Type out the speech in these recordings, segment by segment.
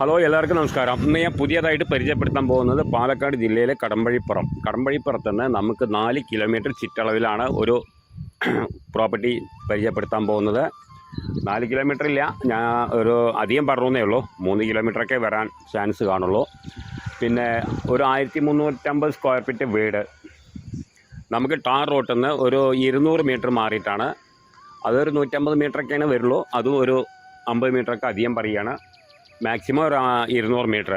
Hello എല്ലാവർക്കും നമസ്കാരം. ഇന്ന് ഞാൻ പുതിയതായിട്ട് പരിചയപ്പെടുത്താൻ പോകുന്നത് പാലക്കാട് ജില്ലയിലെ കടമ്പഴിപ്പുറം. കടമ്പഴിപ്പുറത്ത് നിന്ന് നമുക്ക് നാല് കിലോമീറ്റർ ചുറ്റളവിലാണ് ഒരു പ്രോപ്പർട്ടി പരിചയപ്പെടുത്താൻ പോകുന്നത്. നാല് കിലോമീറ്റർ ഇല്ല. ഞാൻ ഒരു അധികം പറഞ്ഞേ ഉള്ളൂ. മൂന്ന് കിലോമീറ്ററൊക്കെ വരാൻ ചാൻസ് കാണുള്ളൂ. പിന്നെ ഒരു ആയിരത്തി മുന്നൂറ്റമ്പത് സ്ക്വയർ ഫീറ്റ് വീട്. നമുക്ക് ടാർ റോട്ടിൽ നിന്ന് ഒരു ഇരുന്നൂറ് മീറ്റർ മാറിയിട്ടാണ്. അതൊരു നൂറ്റമ്പത് മീറ്ററൊക്കെയാണ് വരുള്ളൂ. അതും ഒരു അമ്പത് മീറ്ററൊക്കെ അധികം പറയുകയാണ്. മാക്സിമം ഒരു ഇരുന്നൂറ് മീറ്റർ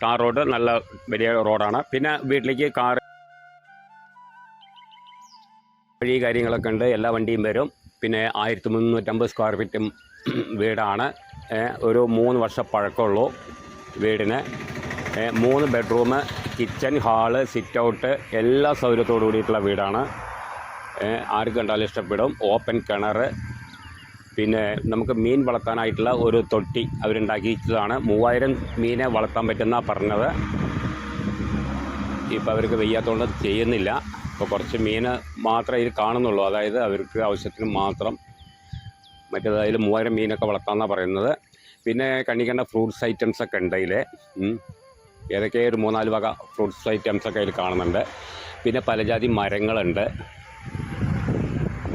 ടാർ റോഡ് നല്ല വലിയ റോഡാണ് പിന്നെ വീട്ടിലേക്ക് കാർ വഴി കാര്യങ്ങളൊക്കെ ഉണ്ട്. എല്ലാ വണ്ടിയും വരും. പിന്നെ ആയിരത്തി മുന്നൂറ്റമ്പത് സ്ക്വയർ ഫീറ്റും വീടാണ്. ഒരു മൂന്ന് വർഷം പഴക്കമുള്ളൂ വീടിന്. മൂന്ന് bedroom kitchen hall sit out എല്ലാ സൗകര്യത്തോടു കൂടിയിട്ടുള്ള വീടാണ്. ആർക്ക് കണ്ടാലും ഇഷ്ടപ്പെടും. ഓപ്പൺ കിണർ പിന്നെ നമുക്ക് മീൻ വളർത്താനായിട്ടുള്ള ഒരു തൊട്ടി അവരുണ്ടാക്കിയിട്ടതാണ് മൂവായിരം മീനെ വളർത്താൻ പറ്റുന്ന പറഞ്ഞത്. ഇപ്പോൾ അവർക്ക് വയ്യാത്തതുകൊണ്ട് ചെയ്യുന്നില്ല. ഇപ്പോൾ കുറച്ച് മീൻ മാത്രമേ ഇത് കാണുന്നുള്ളൂ. അതായത് അവർക്ക് ആവശ്യത്തിന് മാത്രം മറ്റേത് അതിൽ മൂവായിരം മീനൊക്കെ വളർത്താമെന്നാണ് പറയുന്നത്. പിന്നെ കണ്ണിക്കേണ്ട ഫ്രൂട്ട്സ് ഐറ്റംസ് ഒക്കെ ഉണ്ട് അതിൽ ഏതൊക്കെ ഒരു മൂന്നാൽ വക ഫ്രൂട്ട്സ് ഐറ്റംസ് ഒക്കെ അതിൽ കാണുന്നുണ്ട്. പിന്നെ പലജാതി മരങ്ങളുണ്ട്.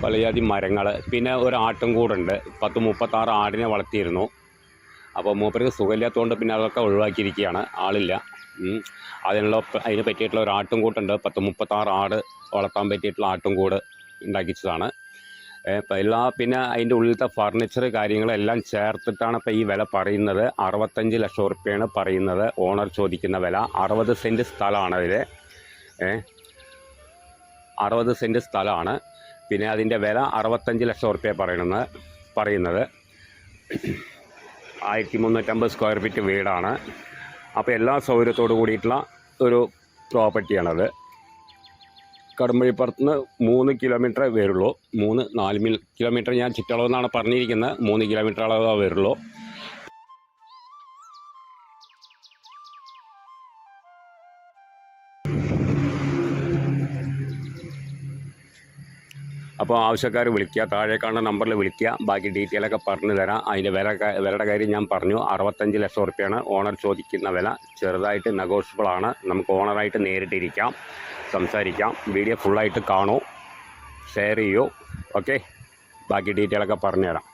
പലജാതി മരങ്ങൾ പിന്നെ ഒരു ആട്ടും കൂടുണ്ട്. പത്ത് മുപ്പത്താറ് ആടിനെ വളർത്തിയിരുന്നു. അപ്പോൾ മൂപ്പർക്ക് സുഖമില്ലാത്തതുകൊണ്ട് പിന്നെ അതൊക്കെ ഒഴിവാക്കിയിരിക്കുകയാണ്. ആളില്ല. അതിനുള്ള അതിന് പറ്റിയിട്ടുള്ള ഒരു ആട്ടും കൂട്ടുണ്ട്. പത്ത് മുപ്പത്താറ് ആട് വളർത്താൻ പറ്റിയിട്ടുള്ള ആട്ടും കൂട് ഉണ്ടാക്കിച്ചതാണ്. എല്ലാ പിന്നെ അതിന്റെ ഉള്ളിലത്തെ ഫർണിച്ചർ കാര്യങ്ങളെല്ലാം ചേർത്തിട്ടാണ് ഇപ്പോൾ ഈ വില പറയുന്നത്. അറുപത്തഞ്ച് ലക്ഷം റുപ്യയാണ് പറയുന്നത്. ഓണർ ചോദിക്കുന്ന വില. അറുപത് സെന്റ് സ്ഥലമാണ് അതിൽ അറുപത് സെന്റ് സ്ഥലമാണ്. പിന്നെ അതിന്റെ വില അറുപത്തഞ്ച് ലക്ഷം റുപ്യ പറയണമെന്ന് പറയുന്നത്. ആയിരത്തി മുന്നൂറ്റമ്പത് സ്ക്വയർ ഫീറ്റ് വീടാണ്. അപ്പോൾ എല്ലാ സൗകര്യത്തോടു കൂടിയിട്ടുള്ള ഒരു പ്രോപ്പർട്ടിയാണത്. കടുമ്പഴിപ്പുറത്ത് മൂന്ന് കിലോമീറ്റർ വരുള്ളൂ. മൂന്ന് നാല് മിൽ കിലോമീറ്റർ ഞാൻ ചുറ്റളവെന്നാണ് പറഞ്ഞിരിക്കുന്നത്. മൂന്ന് കിലോമീറ്റർ അളവ് വരുള്ളൂ. അപ്പോൾ ആവശ്യക്കാർ വിളിക്കുക താഴെ കാണുന്ന നമ്പറിൽ വിളിക്കുക ബാക്കി ഡീറ്റെയിലൊക്കെ പറഞ്ഞു തരാം. അതിന്റെ വില വിലയുടെ കാര്യം ഞാൻ പറഞ്ഞു. അറുപത്തഞ്ച് ലക്ഷം റുപ്യാണ് ഓണർ ചോദിക്കുന്ന വില. ചെറുതായിട്ട് നെഗോഷ്യബിൾ ആണ്. നമുക്ക് ഓണറായിട്ട് നേരിട്ടിരിക്കാം സംസാരിക്കാം. വീഡിയോ ഫുള്ളായിട്ട് കാണൂ ഷെയർ ചെയ്യൂ. ഓക്കെ ബാക്കി ഡീറ്റെയിലൊക്കെ പറഞ്ഞു തരാം